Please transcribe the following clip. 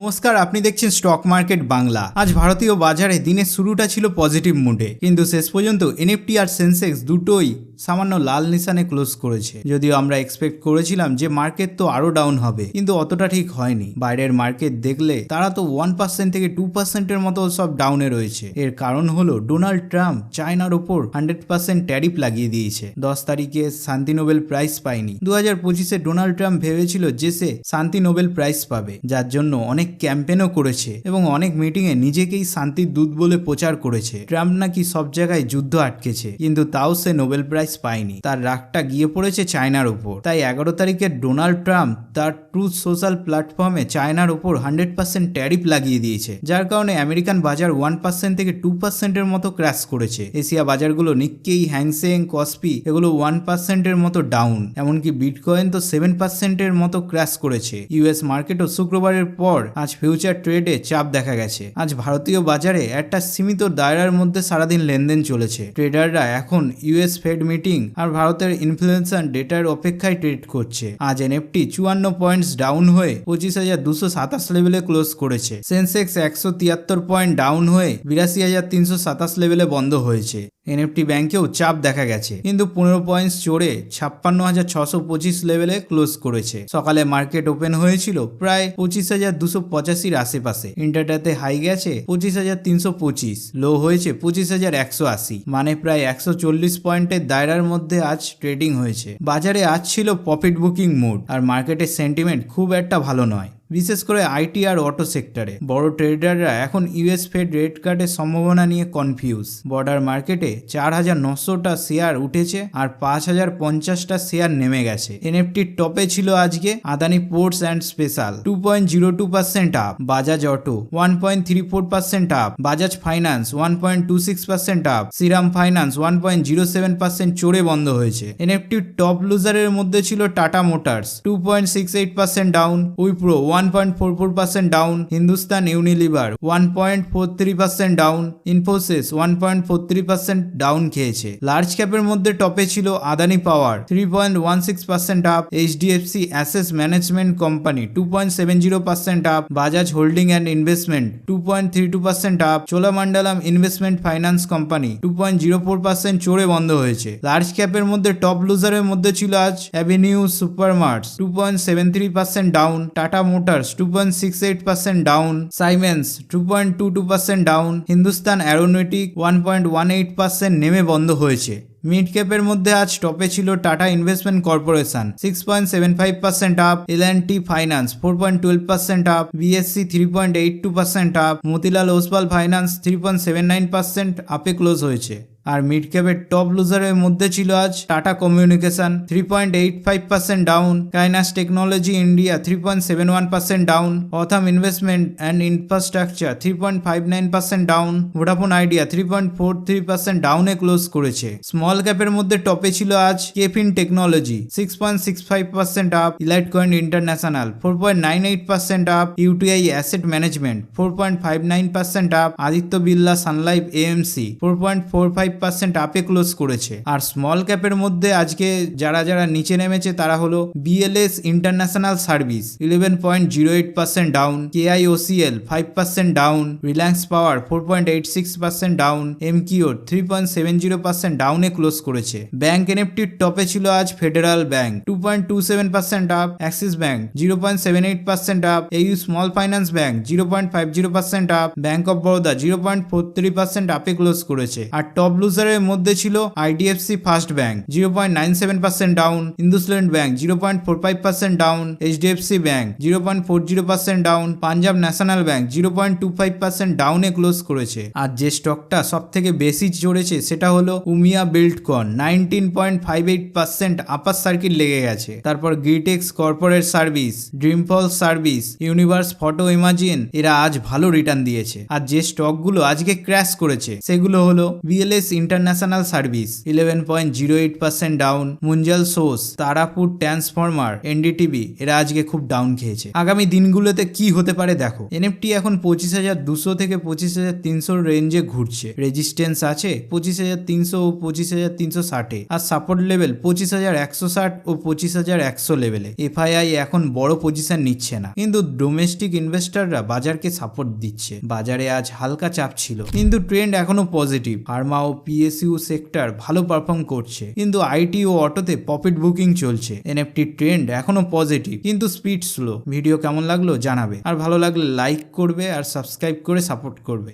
নমস্কার, আপনি দেখছেন স্টক মার্কেট বাংলা আজ ভারতীয় বাজারে দিনের শুরুটা ছিল পজিটিভ মুডে কিন্তু শেষ পর্যন্ত এনএফটি আর সেন্সেক্স দুটোই সামান্য লাল নিশানে ক্লোজ করেছে। যদিও আমরা এক্সপেক্ট করেছিলাম যে মার্কেট তো আরও ডাউন হবে, কিন্তু অতটা ঠিক হয়নি। বাইরের মার্কেট দেখলে তারা তো ওয়ান পার্সেন্ট থেকে টু পার্সেন্টের মতো সব ডাউনে রয়েছে। এর কারণ হলো ডোনাল্ড ট্রাম্প চায়নার ওপর হান্ড্রেড পার্সেন্ট ট্যারিফ লাগিয়ে দিয়েছে। দশ তারিখে শান্তি নোবেল প্রাইজ পায়নি। দু হাজার পঁচিশে ডোনাল্ড ট্রাম্প ভেবেছিল যে সে শান্তি নোবেল প্রাইজ পাবে, যার জন্য অনেক ক্যাম্পেনও করেছে এবং অনেক মিটিংয়ে নিজেকেই শান্তির দূত বলে প্রচার করেছে। ট্রাম্প নাকি সব জায়গায় যুদ্ধ আটকেছে, কিন্তু তাও সে নোবেল প্রাইজ পায়নি তার রাগটা গিয়ে পড়েছে চায়নার উপর। তাই এগারো তারিখে ডোনাল্ড ট্রাম্প তার ট্রুথ সোশ্যাল প্ল্যাটফর্মে চায়নার উপর হান্ড্রেড পার্সেন্ট ট্যারিফ লাগিয়ে দিয়েছে, যার কারণে আমেরিকান বাজার ওয়ান পার্সেন্ট থেকে টু পার্সেন্টের মতো ক্র্যাশ করেছে। এশিয়া বাজারগুলো নিক্কেই হ্যাংসেং, কসপি এগুলো ওয়ান পার্সেন্টের মতো ডাউন এমনকি বিটকয়েন তো সেভেন পার্সেন্টের মতো ক্র্যাশ করেছে। ইউএস মার্কেটও শুক্রবারের পর আজ ফিউচার ট্রেডে চাপ দেখা গেছে। আজ ভারতীয় বাজারে একটা সীমিত দায়রার মধ্যে সারাদিন লেনদেন চলেছে। ট্রেডাররা এখন ইউএস ফেড মিটিং আর ভারতের ইনফ্লুয়েন্সার ডেটার অপেক্ষায় ট্রেড করছে। আজ এনএফটি চুয়ান্ন পয়েন্টস ডাউন হয়ে পঁচিশ হাজার দুশো সাতাশ লেভেলে ক্লোজ করেছে। সেন্সেক্স একশো তিয়াত্তর পয়েন্ট ডাউন হয়ে বিরাশি হাজার তিনশো সাতাশ লেভেলে বন্ধ হয়েছে। এনএফটি ব্যাংকেও চাপ দেখা গেছে। কিন্তু পনেরো পয়েন্টস চড়ে ছাপ্পান্ন হাজার ছশো পঁচিশ লেভেলে ক্লোজ করেছে। সকালে মার্কেট ওপেন হয়েছিল প্রায় পঁচিশ হাজার দুশো পঁচাশির আশেপাশে। ইন্টারটাতে হাই গেছে পঁচিশ হাজার তিনশো পঁচিশ লো হয়েছে পঁচিশ হাজার একশো আশি। মানে প্রায় একশো চল্লিশ পয়েন্টের দায়রার মধ্যে আজ ট্রেডিং হয়েছে। বাজারে আজ ছিল প্রফিট বুকিং মুড আর মার্কেটের সেন্টিমেন্ট খুব একটা ভালো নয়। বিশেষ করে আইটি আর অটো সেক্টরে। বড় ট্রেডাররা এখন ইউএস ফেড রেড কার্ডের সম্ভাবনা নিয়ে কনফিউজ। বর্ডার মার্কেটে চার হাজার নশোটা শেয়ার উঠেছে আর পাঁচ হাজার পঞ্চাশটা শেয়ার নেমে গেছে। এনএফটির টপে ছিল আজকে, Adani ports and special. Two point zero two percent up, Bajaj auto. One point three four percent up, Bajaj finance. One point two six percent up, Shriram finance. One point zero seven percent চড়ে বন্ধ হয়েছে। এনএফটির top লুজারের মধ্যে ছিল Tata Motors. Two point six eight percent down. Wipro one point four four percent down Hindustan Unilever one point four three percent down Infosys one point four three percent down খেয়েছে। Large ক্যাপের মধ্যে টপে ছিল Adani power three point one six percent up HDFC asset management company two point seven zero percent up Bajaj holding and investment two point three two percent up Cholamandalam investment finance company two point zero four percent চড়ে বন্ধ হয়েছে। Large ক্যাপের মধ্যে top লুজারের মধ্যে ছিল আজ Avenue Supermarts two point seven three percent down Tata Motors percent down Hindustan aeronautic one point one eight percent নেমে বন্ধ হয়েছে। মিড ক্যাপের মধ্যে আজ টপে ছিল Tata investment corporation six point seven five percent up L and T finance four point twelve percent up BSC three point eight two percent up Motilal Oswal finance three point seven nine percent আপে close হয়েছে। আর mid ক্যাপের top লুজারের মধ্যে ছিল আজ Tata communication three point eight five percent down Kaynes technology India three point seven one percent down Authum investment and infrastructure three point five nine percent down Vodafone Idea three point four three percent ডাউনে close করেছে। Small ক্যাপের মধ্যে টপে ছিল আজ KFin technology six point six five percent up Elitecon international four point nine eight percent up UTI asset management four point five nine percent up Aditya Birla Sun Life AMC four point four five percent আপে close করেছে। আর small ক্যাপের মধ্যে আজকে যারা যারা নিচে নেমেছে, তারা হলো BLS international service eleven point zero eight percent down KIOCL five percent down Reliance power four point eight six percent down Emcure three point seven zero percent ডাউনে ক্লোজ করেছে। ব্যাংক এনএফটির টপে ছিল আজ Federal bank two point two seven percent up Axis bank zero point seven eight percent up AU small finance bank zero point five zero percent up bank of Baroda zero point four three percent আপে close করেছে। আর top লুজারের মধ্যে ছিল IDFC first bank zero point nine seven percent down IndusInd bank zero point four five percent down HDFC bank zero point four zero percent down Punjab national bank zero point two five percent ডাউনে close করেছে। আর যে স্টকটা সব থেকে বেশি চড়েছে সেটা হলো Umiya Buildcon nineteen point five eight percent upper circuit লেগে গেছে। তারপর Gretex corporate service Dreamfolks service Universus photo imaging এরা আজ ভালো রিটার্ন দিয়েছে। আর যে স্টকগুলো আজকে ক্র্যাশ করেছে, সেগুলো হলো BLS international service eleven point zero eight percent down Munjal Showa, Tarapur transformer, NDTV, এরা আজকে খুব ডাউন খেয়েছে। আগামী দিনগুলোতে কি হতে পারে দেখো। এনএফটি এখন পঁচিশ হাজার দুশো থেকে পঁচিশ হাজার তিনশোর রেঞ্জে ঘুরছে। রেজিস্ট্যান্স আছে পঁচিশ হাজার তিনশো ও পঁচিশ হাজার তিনশো ষাটে। আর সাপোর্ট লেভেল পঁচিশ হাজার একশো ষাট ও পঁচিশ হাজার একশো লেভেলে এফআইআই এখন বড় পজিশন নিচ্ছে না। কিন্তু ডোমেস্টিক ইনভেস্টররা বাজারকে সাপোর্ট দিচ্ছে। বাজারে আজ হালকা চাপ ছিল। কিন্তু ট্রেন্ড এখনও পজিটিভ ফার্মা ও পিএসইউ সেক্টর ভালো পারফর্ম করছে। কিন্তু আইটি ও অটোতে প্রফিট বুকিং চলছে। এনএফটি ট্রেন্ড এখনও পজিটিভ কিন্তু স্পিড স্লো ভিডিও কেমন লাগল জানাবে। আর ভালো লাগলে লাইক করবে আর সাবস্ক্রাইব করে সাপোর্ট করবে।